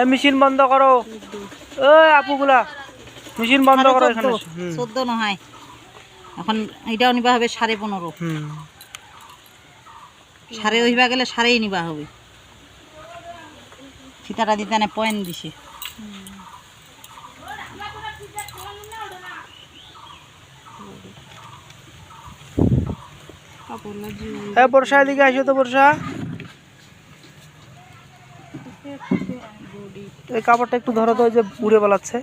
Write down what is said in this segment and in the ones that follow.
এই মেশিন বন্ধ করো। ওই আপুগুলা মেশিন বন্ধ করো এখানে। চোদ্দ নহয় এখন এটাও নিবা হবে সাড়ে পনেরো। হুম। সাড়ে হইবা গেলে সাড়েই নিবা হবে। ফিতাটা দিতে না পয়েন্ট দিছে। এই বর্ষা এদিকে আসো তো বর্ষা। এই কাপড়টা একটু ধরো তো ওই যে উড়ে বেলাচ্ছে।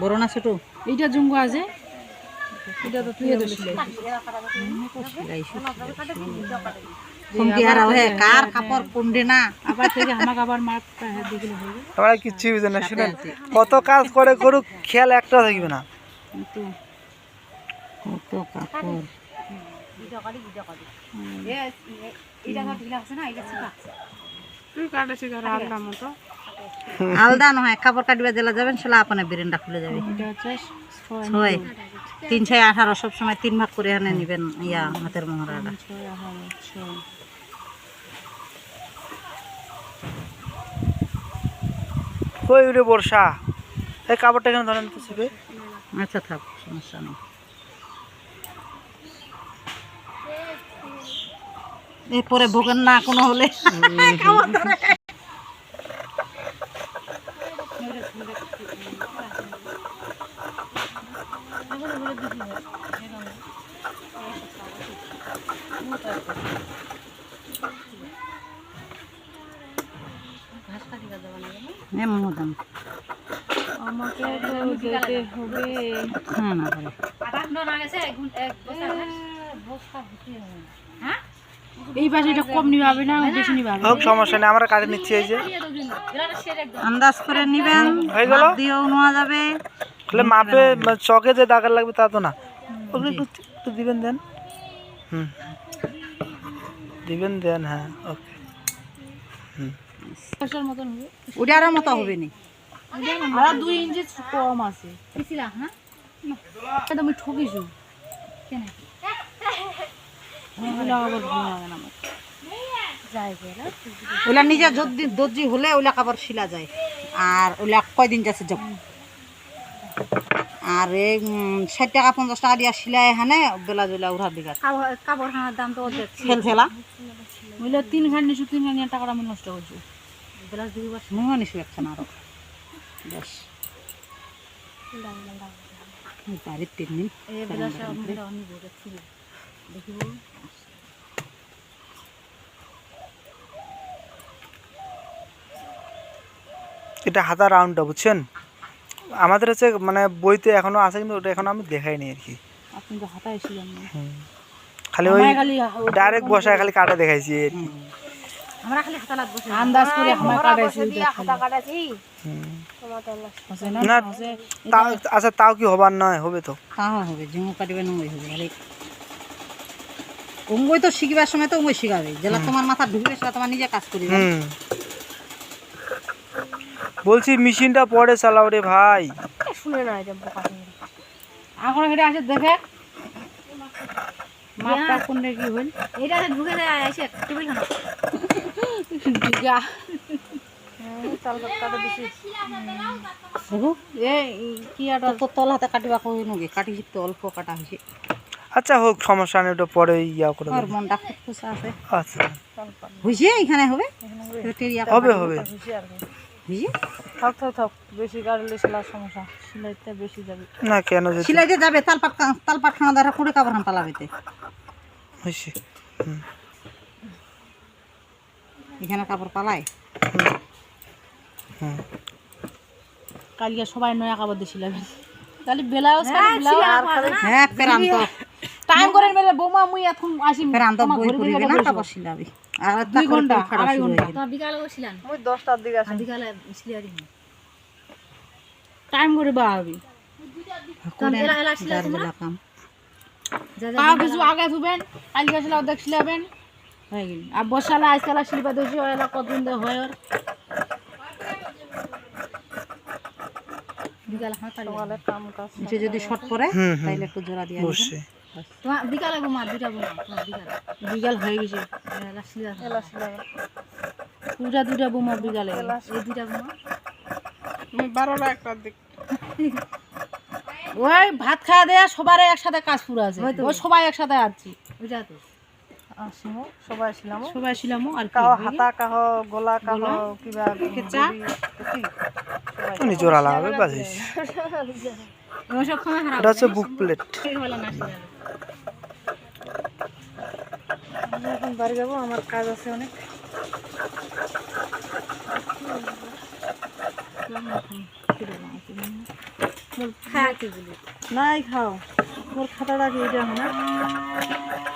বড় না ছোট। এইটা জুঙ্গো আছে। এটা তো তুই আর কার কাপড় কোনডে না? আবার থেকে আমাকে আবার মাপটা হ্যাঁ দেখলে হবে আমরা কিচ্ছুই বুঝে না শুনেন। কত কাজ করে করুক খেয়াল একটা থাকবে না। কিন্তু কত কাপড়। তুই আলাদা নহয় কাপড় কাটিবা জেলা যাবেন সেলা আপনার বেরেন্ডা খুলে যাবে। ছয় তিন ছয় আঠারো সব সময় তিন ভাগ করে এনে নিবেন ইয়া হাতের মোহরাটা ছয় আঠারো ছয় কই উড়ে বর্ষা। এই কাপড়টা এখানে ধরেন তো শিবে আচ্ছা থাক, সমস্যা নেই। এরপরে ভোগেন না কোনো হলে। কাপড় ধরে। এ মোহদাম আমাকে যেতে হবে। হ্যাঁ না করে। এই পাশে এটা কম নিবে হবে না বেশি নিবে হবে হোক সমস্যা নেই আমরা কাটে নিচ্ছি এই যে। আন্দাজ করে নিবেন হয়ে গেল? দিয়েও নেওয়া যাবে। তাহলে মাপে চকে যে দাগার লাগবে তা তো না। ওগুলো একটু একটু দিবেন দেন। হুম। দিবেন দেন হ্যাঁ ওকে। দশের মতন হবে। মতো হবে নি। আর দুই ইঞ্চি কম আছে। হ্যাঁ? ঠকিছো। কেন? ভালো লাগে না যাই গেলে ওলা নিজে যদি দর্জি হলে ওলা কাপড় শিলা যায়। আর ওলা কয়দিন যাচ্ছে যাব আর এই ষাট টাকা পঞ্চাশ টাকা দিয়া সিলাই এখানে বেলা জুলা উঠার দিঘা কাপড় খানার দাম তো খেল ফেলা বুঝলে তিন খান নিছু তিন খান টাকাটা আমি নষ্ট করছি। নিছো একখান আরও। বেশ বাড়ির তিন দিন এটা হাতা রাউন্ডটা বুঝছেন? আমাদের হচ্ছে মানে বইতে এখনও আছে কিন্তু ওটা এখনও আমি দেখাইনি আর কি। খালি ওই ডাইরেক্ট বসায় খালি কাটা দেখাইছি। আর কি আমরা খালি হাতা লাগবো আন্দাজ করে আমার কাটাইছি হুম। হসে না না তাও আচ্ছা তাও কি হবার নয় হবে তো। হবে। কাটিবে নই হবে। খালি অঙ্গই তো শিখিবার সময় তো অঙ্গই শিখাবে। যেটা তোমার মাথা ঢুকবে সেটা তোমার নিজে কাজ করিবে। বলছি মেশিনটা পরে চালাও রে ভাই। শুনে না এটা বোকা এখন এটা আসে দেখে। মাপটা কোনটা কি হইল? এটা ঢুকে যায় এসে টেবিল খানা দিগা। দেখো এ কি আটা তো তল হাতে কাটিবা কই নগে কাটি তো অল্প কাটা আচ্ছা হোক সমস্যা নেই ওটা পরে ইয়া করে আর দেবো। মনটা খুশখুশা আছে। আচ্ছা। হয়েছে এখানে হবে? টেরিয়া হবে হবে। হয়েছে থাক থাক থাক বেশি গাড়লে সেলার সমস্যা। সেলাইতে বেশি যাবে। না কেন যেতে? সিলাই দিয়ে যাবে তালপাট তালপাট খানা দ্বারা কুড়ে কাপড় পালাবেতে হয়েছে। হুম। এখানে কাপড় পালায়। হুম কালিয়া সবাই নয়া কাপড় দিয়ে সিলাবে কালি বেলাও বেলাও হ্যাঁ প্রান্ত টাইম করে মেলে বৌমা মুই এখন আসি প্রান্ত তোমার বই ঘরে করিবে না কাপড় সিলাবি আর দুই ঘণ্টা, আড়াই ঘণ্টা। তোমার বিকালে বসছিলাম ওই দশটার দিকে আসি। বিকালে সিলিয়া দিন টাইম করে বা হবি করে এলা এলা বেলা কাম যা তাও কিছু আগে ধুবেন কালকে সিলাও দেখ সিলাবেন হয়ে গেল আর বসালে আজকাল শিল্পা দোষী হয় না কতদিন ধরে হয় ওর? বিকাল নিচে যদি শর্ট পরে। তাহলে একটু জোড়া দিয়ে তোমার বিকালে ঘুমা দুটা ঘুমা বিকাল। হয়ে গেছে। পুরা দুটা বোমা বিকালে। এই দুটা বোমা? বারোটা একটা দিক। ওই ভাত খাওয়া দেয়া সবার একসাথে কাজ পুরো আছে। ওই সবাই একসাথে আছি। বুঝা তো? সবাই ছিলাম আর কি হাতা কাহ গলা কাহ কিবা কেঁচা। উনি জোড়া লাগাবে বাজিস। আমার সব সময় খারাপ এটা হচ্ছে বুক প্লেট এখন বাড়ি যাব আমার কাজ আছে অনেক। নাই খাও। মোর খাতাটা কি এটা না।